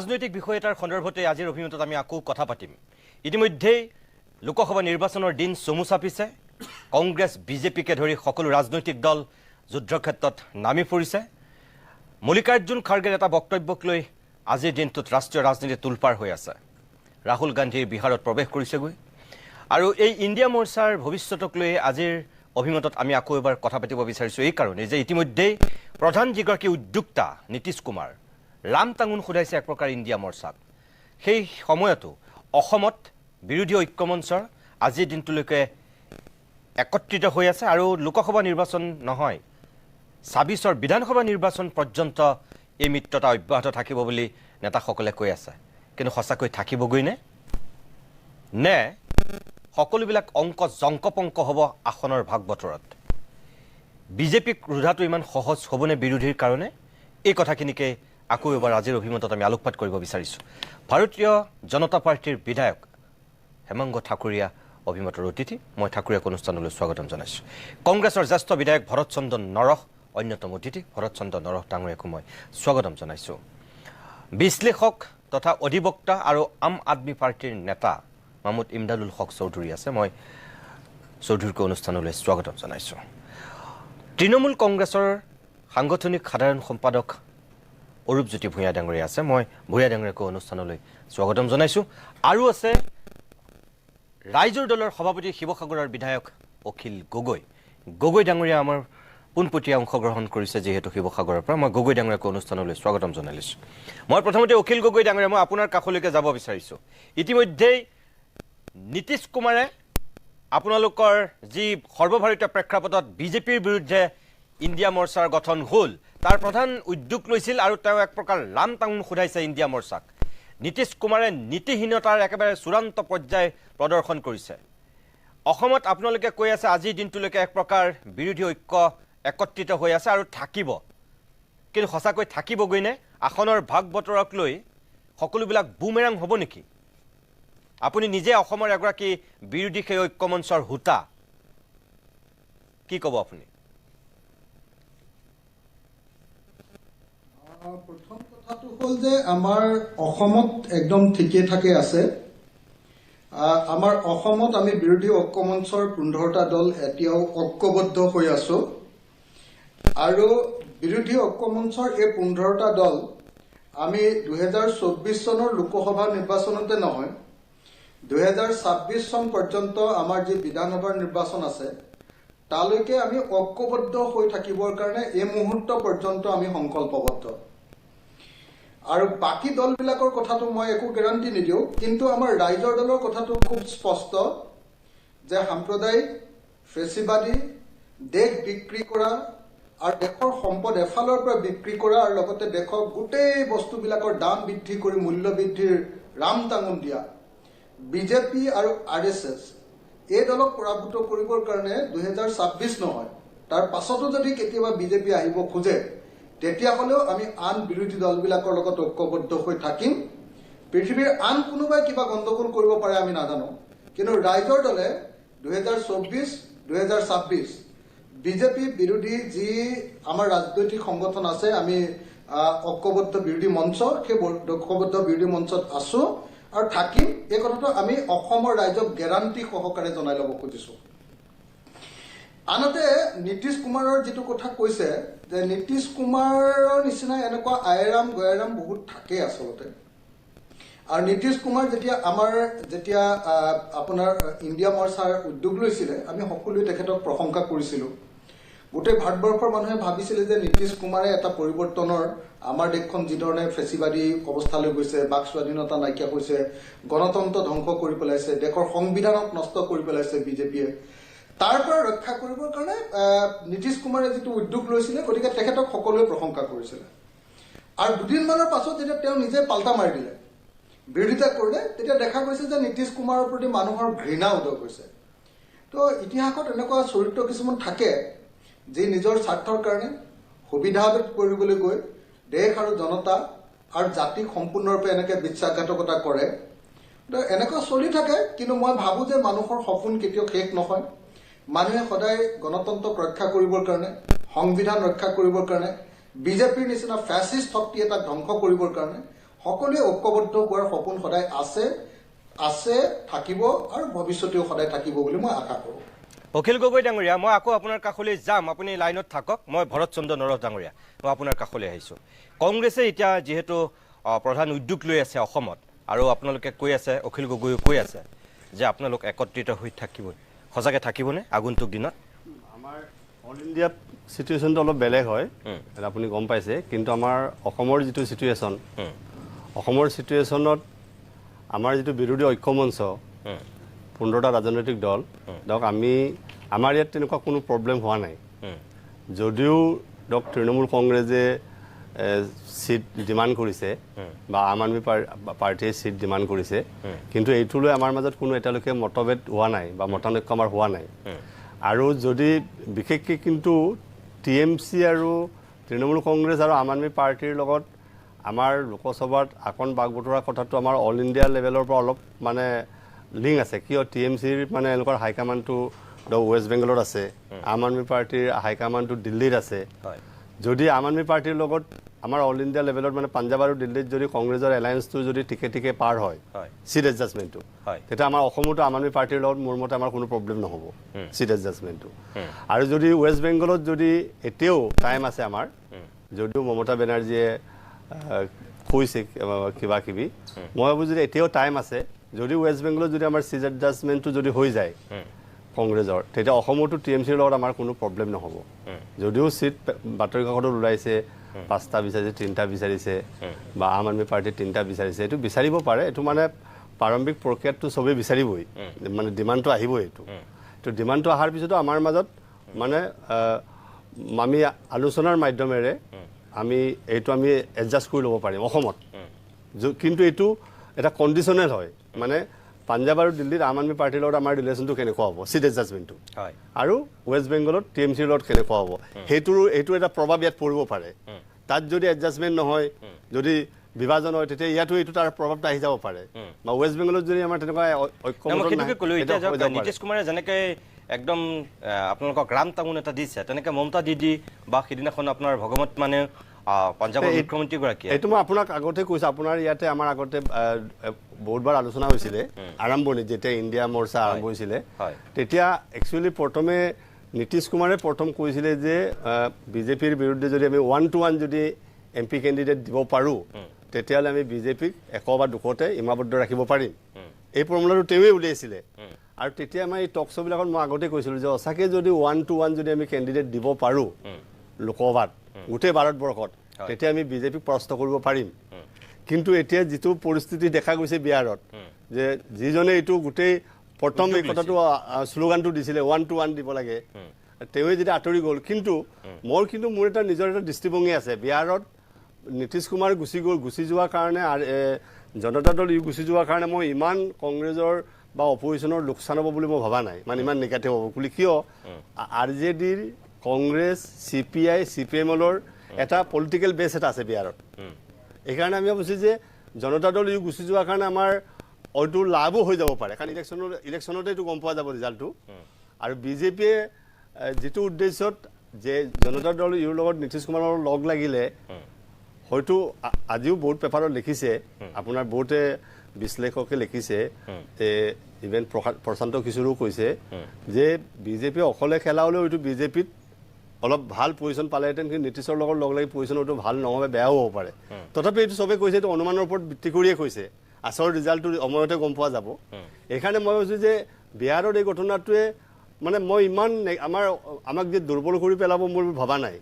ৰাজনৈতিক বিষয় এটাৰ সন্দৰ্ভতে আজিৰ অভিমতত আমি আকৌ কথা পাতিম। ইতিমধ্যেই লোকসভা নিৰ্বাচনৰ দিন চমু চাপিছে। কংগ্ৰেছ, বিজেপিকে ধৰি সকলো ৰাজনৈতিক দল যুদ্ধক্ষেত্ৰত নামি পৰিছে। মল্লিকাৰ্জুন খাৰ্গেৰ এটা বক্তব্যক লৈ আজিৰ দিনটোত ৰাষ্ট্ৰীয় ৰাজনীতি তোলপাৰ হৈ আছে। ৰাহুল গান্ধীৰ বিহাৰত প্ৰৱেশ কৰিছেগৈ। আৰু এই ইণ্ডিয়া মৰ্চাৰ ভৱিষ্যতক লৈ আজিৰ অভিমতত আমি আকৌ এবাৰ কথা পাতিব বিচাৰিছোঁ। এইকাৰণেই যে ইতিমধ্যেই প্ৰধান যিগৰাকী উদ্যোক্তা নীতিশ কুমাৰ ৰাম টাঙোন সোধাইছে এক প্ৰকাৰ ইণ্ডিয়া মৰ্চাক সেই সময়তো অসমত বিৰোধী ঐক্যমঞ্চৰ আজিৰ দিনটোলৈকে একত্ৰিত হৈ আছে আৰু লোকসভা নিৰ্বাচন নহয় ছাব্বিছৰ বিধানসভা নিৰ্বাচন পৰ্যন্ত এই মিত্ৰতা অব্যাহত থাকিব বুলি নেতাসকলে কৈ আছে। কিন্তু সঁচাকৈ থাকিবগৈ নে? নে সকলোবিলাক অংক জংকপংক হ'ব আসনৰ ভাগ বতৰত বিজেপিক ৰোধাটো ইমান সহজ হ'বনে বিৰোধীৰ কাৰণে? এই কথাখিনিকে আকৌ এবাৰ আজিৰ অভিমতত আমি আলোকপাত কৰিব বিচাৰিছোঁ। ভাৰতীয় জনতা পাৰ্টীৰ বিধায়ক হেমাংগ ঠাকুৰীয়া অভিমতৰ অতিথি। মই ঠাকুৰীয়াক অনুষ্ঠানলৈ স্বাগতম জনাইছোঁ। কংগ্ৰেছৰ জ্যেষ্ঠ বিধায়ক ভৰত চন্দ্ৰ অন্যতম অতিথি। ভৰত চন্দ্ৰ নৰহ ডাঙৰীয়াকো মই স্বাগতম জনাইছোঁ। বিশ্লেষক তথা অধিবক্তা আৰু আম আদমী পাৰ্টীৰ নেতা মাহমুদ ইমদাদুল হক চৌধুৰী আছে। মই চৌধুৰীকো অনুষ্ঠানলৈ স্বাগতম জনাইছোঁ। তৃণমূল কংগ্ৰেছৰ সাংগঠনিক সাধাৰণ সম্পাদক অৰূপজ্যোতি ভূঞা ডাঙৰীয়া আছে। মই ভূঞা ডাঙৰীয়াকো অনুষ্ঠানলৈ স্বাগতম জনাইছোঁ। আৰু আছে ৰাইজৰ দলৰ সভাপতি শিৱসাগৰৰ বিধায়ক অখিল গগৈ। গগৈ ডাঙৰীয়া আমাৰ পোনপটীয়া অংশগ্ৰহণ কৰিছে যিহেতু শিৱসাগৰৰ পৰা। মই গগৈ ডাঙৰীয়াকো অনুষ্ঠানলৈ স্বাগতম জনাইছোঁ। মই প্ৰথমতে অখিল গগৈ ডাঙৰীয়া মই আপোনাৰ কাষলৈকে যাব বিচাৰিছোঁ। ইতিমধ্যেই নীতিশ কুমাৰে আপোনালোকৰ যি সৰ্বভাৰতীয় প্ৰেক্ষাপটত বিজেপিৰ বিৰুদ্ধে ইণ্ডিয়া মৰ্চাৰ গঠন হ'ল তাৰ প্ৰধান উদ্যোগ লৈছিল তেওঁ এক প্ৰকাৰ ৰাম টাঙোন সোধাইছে ইণ্ডিয়া মৰ্চাক। নীতিশ কুমাৰে নীতিহীনতাৰ একেবাৰে চূড়ান্ত পৰ্যায় প্ৰদৰ্শন কৰিছে। অসমত আপোনালোকে কৈ আছে আজিৰ দিনটোলৈকে এক প্ৰকাৰ বিৰোধী ঐক্য একত্ৰিত হৈ আছে আৰু থাকিব। কিন্তু সঁচাকৈ থাকিবগৈ নে? আসনৰ ভাগ বতৰক লৈ সকলোবিলাক বুমেৰাং হ'ব নেকি? আপুনি নিজে এগৰাকী বিৰোধী সেই ঐক্যমঞ্চৰ হোতা। কি ক'ব আপুনি? প্ৰথম কথাটো হ'ল যে আমাৰ অসমত একদম ঠিকে ঠাকে আছে। আমাৰ অসমত আমি বিৰোধী ঐক্যমঞ্চৰ পোন্ধৰটা দল এতিয়াও ঐক্যবদ্ধ হৈ আছো। আৰু বিৰোধী ঐক্যমঞ্চৰ এই পোন্ধৰটা দল আমি দুহেজাৰ চৌব্বিছ চনৰ লোকসভা নিৰ্বাচনতে নহয় দুহেজাৰ ছাব্বিছ চন পৰ্যন্ত আমাৰ যি বিধানসভাৰ নিৰ্বাচন আছে তালৈকে আমি ঐক্যবদ্ধ হৈ থাকিবৰ কাৰণে এই মুহূৰ্ত পৰ্যন্ত আমি সংকল্পবদ্ধ। আৰু বাকী দলবিলাকৰ কথাটো মই একো গেৰাণ্টি নিদিওঁ কিন্তু আমাৰ ৰাইজৰ দলৰ কথাটো খুব স্পষ্ট যে সাম্প্ৰদায়িক ফেচিবাদী দেশ বিক্ৰী কৰা আৰু দেশৰ সম্পদ এফালৰ পৰা বিক্ৰী কৰা আৰু লগতে দেশৰ গোটেই বস্তুবিলাকৰ দাম বৃদ্ধি কৰি মূল্য বৃদ্ধিৰ ৰাম টাঙোন দিয়া। বিজেপি আৰু আৰ এছ এছ এই দলক পৰাভূত কৰিবৰ কাৰণে দুহেজাৰ ছাব্বিছ নহয় তাৰ পাছতো যদি কেতিয়াবা বিজেপি আহিব খোজে তেতিয়াহ'লেও আমি আন বিৰোধী দলবিলাকৰ লগত ঐক্যবদ্ধ হৈ থাকিম। পৃথিৱীৰ আন কোনোবাই কিবা গণ্ডগোল কৰিব পাৰে আমি নাজানো। কিন্তু ৰাইজৰ দলে দুহেজাৰ চৌব্বিছ দুহেজাৰ ছাব্বিছ বিজেপি বিৰোধী যি আমাৰ ৰাজনৈতিক সংগঠন আছে আমি ঐক্যবদ্ধ বিৰোধী মঞ্চ সেই ঐক্যবদ্ধ বিৰোধী মঞ্চত আছো আৰু থাকিম। এই কথাটো আমি অসমৰ ৰাইজক গেৰাণ্টি সহকাৰে জনাই ল'ব খুজিছোঁ। আনহাতে নীতিশ কুমাৰৰ যিটো কথা কৈছে যে নীতিশ কুমাৰৰ নিচিনা এনেকুৱা আয়েৰাম গয়েৰাম বহুত থাকে আচলতে। আৰু নীতিশ কুমাৰ যেতিয়া আমাৰ যেতিয়া আপোনাৰ ইণ্ডিয়া মৰ্চাৰ উদ্যোগ লৈছিলে আমি সকলোৱে তেখেতক প্ৰশংসা কৰিছিলোঁ। গোটেই ভাৰতবৰ্ষৰ মানুহে ভাবিছিলে যে নীতিশ কুমাৰে এটা পৰিৱৰ্তনৰ আমাৰ দেশখন যিধৰণে ফেচিবাদী অৱস্থালৈ গৈছে বাক স্বাধীনতা নাইকিয়া হৈছে গণতন্ত্ৰ ধ্বংস কৰি পেলাইছে দেশৰ সংবিধানক নষ্ট কৰি পেলাইছে বিজেপিয়ে তাৰ পৰা ৰক্ষা কৰিবৰ কাৰণে নীতিশ কুমাৰে যিটো উদ্যোগ লৈছিলে গতিকে তেখেতক সকলোৱে প্ৰশংসা কৰিছিলে। আৰু দুদিনমানৰ পাছত যেতিয়া তেওঁ নিজে পাল্টা মাৰি দিলে বিৰোধিতা কৰিলে তেতিয়া দেখা গৈছে যে নীতিশ কুমাৰৰ প্ৰতি মানুহৰ ঘৃণা উদয় হৈছে। তো ইতিহাসত এনেকুৱা চৰিত্ৰ কিছুমান থাকে যি নিজৰ স্বাৰ্থৰ কাৰণে সুবিধা কৰিবলৈ গৈ দেশ আৰু জনতা আৰু জাতিক সম্পূৰ্ণৰূপে এনেকৈ বিশ্বাসঘাতকতা কৰে। এনেকুৱা চলি থাকে কিন্তু মই ভাবোঁ যে মানুহৰ সপোন কেতিয়াও শেষ নহয়। মানুহে সদায় গণতন্ত্ৰক ৰক্ষা কৰিবৰ কাৰণে সংবিধান ৰক্ষা কৰিবৰ কাৰণে বিজেপিৰ নিচিনা ফেচিষ্ট শক্তি এটাক ধ্বংস কৰিবৰ কাৰণে সকলোৱে ঐক্যবদ্ধ হোৱাৰ সপোন সদায় আছে আছে থাকিব আৰু ভৱিষ্যতেও সদায় থাকিব বুলি মই আশা কৰোঁ। অখিল গগৈ ডাঙৰীয়া মই আকৌ আপোনাৰ কাষলৈ যাম। আপুনি লাইনত থাকক। মই ভৰত চন্দ্ৰ নৰহ ডাঙৰীয়া। মই আপোনাৰ কাষলৈ আহিছোঁ। কংগ্ৰেছে এতিয়া যিহেতু প্ৰধান উদ্যোগ লৈ আছে অসমত আৰু আপোনালোকে কৈ আছে অখিল গগৈয়ে কৈ আছে যে আপোনালোক একত্ৰিত হৈ থাকিবই। সঁচাকৈ থাকিবনে আগন্তুক দিনত? আমাৰ অল ইণ্ডিয়া চিটুৱেশ্যনটো অলপ বেলেগ হয় আপুনি গম পাইছে। কিন্তু আমাৰ অসমৰ যিটো চিটুৱেশ্যন অসমৰ চিটুৱেশ্যনত আমাৰ যিটো বিৰোধী ঐক্যমঞ্চ উম, পোন্ধৰটা ৰাজনৈতিক দল ধৰক আমি আমাৰ ইয়াত তেনেকুৱা কোনো প্ৰব্লেম হোৱা নাই। যদিও ধৰক তৃণমূল কংগ্ৰেছে চিট ডিমাণ্ড কৰিছে বা আম আদমি পাৰ- পাৰ্টীয়ে চিট ডিমাণ্ড কৰিছে। কিন্তু এইটো লৈ আমাৰ মাজত কোনো এতিয়ালৈকে মতভেদ হোৱা নাই বা মতানৈক্য আমাৰ হোৱা নাই। আৰু যদি বিশেষকৈ কিন্তু টি এম চি আৰু তৃণমূল কংগ্ৰেছ আৰু আম আদমি পাৰ্টীৰ লগত আমাৰ লোকসভাত আসন বাগ বতৰা কথাটো আমাৰ অল ইণ্ডিয়া লেভেলৰ পৰা অলপ মানে লিংক আছে। কিয় টি এম চিৰ মানে এওঁলোকৰ হাইকমাণ্ডটো ধৰক ৱেষ্ট বেংগলত আছে আম আদমি পাৰ্টীৰ হাইকমাণ্ডটো দিল্লীত আছে। যদি আম আদমি পাৰ্টীৰ লগত আমাৰ অল ইণ্ডিয়া লেভেলত মানে পাঞ্জাৱ আৰু দিল্লীত যদি কংগ্ৰেছৰ এলায়েন্সটো যদি ঠিকে ঠিকে পাৰ হয় চিট এডজাষ্টমেণ্টটো তেতিয়া আমাৰ অসমতো আম আদমি পাৰ্টীৰ লগত মোৰ মতে আমাৰ কোনো প্ৰব্লেম নহ'ব চিট এডজাষ্টমেণ্টটো আৰু যদি ৱেষ্ট বেংগলত যদি এতিয়াও টাইম আছে আমাৰ যদিও মমতা বেনাৰ্জীয়ে কৈছে কিবা কিবি মই ভাবোঁ যদি এতিয়াও টাইম আছে যদি ৱেষ্ট বেংগলত যদি আমাৰ চিট এডজাষ্টমেণ্টটো যদি হৈ যায় কংগ্ৰেছৰ তেতিয়া অসমতো টি এম চিৰ লগত আমাৰ কোনো প্ৰব্লেম নহ'ব। যদিও চিট বাতৰি কাকতত ওলাইছে পাঁচটা বিচাৰিছে তিনিটা বিচাৰিছে বা আম আদমি পাৰ্টীয়ে তিনিটা বিচাৰিছে। এইটো বিচাৰিব পাৰে এইটো মানে প্ৰাৰম্ভিক প্ৰক্ৰিয়াতটো চবেই বিচাৰিবই। মানে ডিমাণ্ডটো আহিবই এইটো। তো ডিমাণ্ডটো অহাৰ পিছতো আমাৰ মাজত মানে আমি আলোচনাৰ মাধ্যমেৰে আমি এইটো আমি এডজাষ্ট কৰি ল'ব পাৰিম অসমত। কিন্তু এইটো এটা কণ্ডিশ্যনেল হয়। মানে পাঞ্জাৱ আৰু দিল্লীত আম আদমি পাৰ্টীৰ লগত আমাৰ ৰিলেশ্যনটো কেনেকুৱা হ'ব? চিট এডজাষ্টমেণ্টটো আৰু ৱেষ্ট বেংগলত টি এম চিৰ লগত কেনেকুৱা হ'ব? সেইটোৰ এইটো এটা প্ৰভাৱ ইয়াত পৰিব পাৰে। তাত যদি এডজাষ্টমেণ্ট নহয় যদি বিভাজন হয় তেতিয়া ইয়াতো এইটো তাৰ প্ৰভাৱটো আহি যাব পাৰে। বা ৱেষ্ট বেংগলত যদি আমাৰ তেনেকুৱা। নীতিশ কুমাৰে যেনেকে একদম আপোনালোকক ৰাম টাঙোন এটা দিছে তেনেকে মমতা দিদি বা সিদিনাখন আপোনাৰ ভগৱত মানে পাঞ্জাৱৰ এই- মুখ্যমন্ত্ৰীগৰাকীয়ে। এইটো মই আপোনাক আগতে কৈছোঁ আপোনাৰ ইয়াতে আমাৰ আগতে বহুতবাৰ আলোচনা হৈছিলে আৰম্ভণিত যেতিয়া ইণ্ডিয়া মৰ্চা আৰম্ভ হৈছিলে। তেতিয়া একচুৱেলি প্ৰথমে নীতিশ কুমাৰে প্ৰথম কৈছিলে যে বিজেপিৰ বিৰুদ্ধে যদি আমি ওৱান টু ওৱান যদি এম পি কেণ্ডিডেট দিব পাৰোঁ তেতিয়াহ'লে আমি বিজেপিক এশ বা দুশতে ইমাবদ্ধ ৰাখিব পাৰিম। এই প্ৰমূলাটো তেওঁৱেই উলিয়াইছিলে। আৰু তেতিয়া আমাৰ এই টক শ্ব'বিলাকত মই আগতে কৈছিলোঁ যে সঁচাকৈ যদি ওৱান টু ওৱান যদি আমি কেণ্ডিডেট দিব পাৰোঁ লোকসভাত গোটেই ভাৰতবৰ্ষত তেতিয়া আমি বিজেপিক পৰাস্ত কৰিব পাৰিম। কিন্তু এতিয়া যিটো পৰিস্থিতি দেখা গৈছে বিহাৰত যে যিজনে এইটো গোটেই প্ৰথম এই কথাটো শ্লোগানটো দিছিলে ওৱান টু ওৱান দিব লাগে। তেওঁৱে যেতিয়া আঁতৰি গ'ল কিন্তু মোৰ কিন্তু মোৰ এটা নিজৰ এটা দৃষ্টিভংগী আছে। বিহাৰত নীতিশ কুমাৰ গুচি গ'ল গুচি যোৱাৰ কাৰণে আৰু জনতা দল গুচি যোৱাৰ কাৰণে মই ইমান কংগ্ৰেছৰ বা অপজিশ্যনৰ লোকচান হ'ব বুলি মই ভবা নাই। মানে ইমান নিগেটিভ হ'ব। বুলি কিয়? আৰ জে ডিৰ Congress C P I C P এমৰ এটা পলিটিকেল বেছ এটা আছে বিহাৰত। এইকাৰণে আমি ভাবিছোঁ যে জনতা দল ইউ গুচি যোৱাৰ কাৰণে আমাৰ হয়তো লাভো হৈ যাব পাৰে। কাৰণ ইলেকশ্যনত ইলেকশ্যনতে এইটো গম পোৱা যাব ৰিজাল্টটো আৰু বিজেপিয়ে যিটো উদ্দেশ্যত যে জনতা দল ইউৰ লগত নীতিশ কুমাৰৰ লগ লাগিলে হয়তো আজিও বহুত পেপাৰত লিখিছে। আপোনাৰ বহুতে বিশ্লেষকে লিখিছে। ইভেন প্ৰশান্ত কিশোৰেও কৈছে যে বিজেপিয়ে অকলে খেলা হ'লেও এইটো বিজেপিত অলপ ভালো পজিশ্যন পালেহেঁতেন কিন্তু নীতিশৰ লগত লগ লাগি পজিশ্যন ভালো নহ'ব বেয়াও হ'ব পাৰে। তথাপি এইটো চবেই কৈছে এইটো অনুমানৰ ওপৰত ভিত্তি কৰিয়ে কৈছে। আচলৰ ৰিজাল্টটো সময়তে গম পোৱা যাব। সেইকাৰণে মই ভাবিছোঁ যে বিহাৰৰ এই ঘটনাটোৱে মানে মই ইমান আমাৰ আমাক যে দুৰ্বল কৰি পেলাব মোৰ ভবা নাই।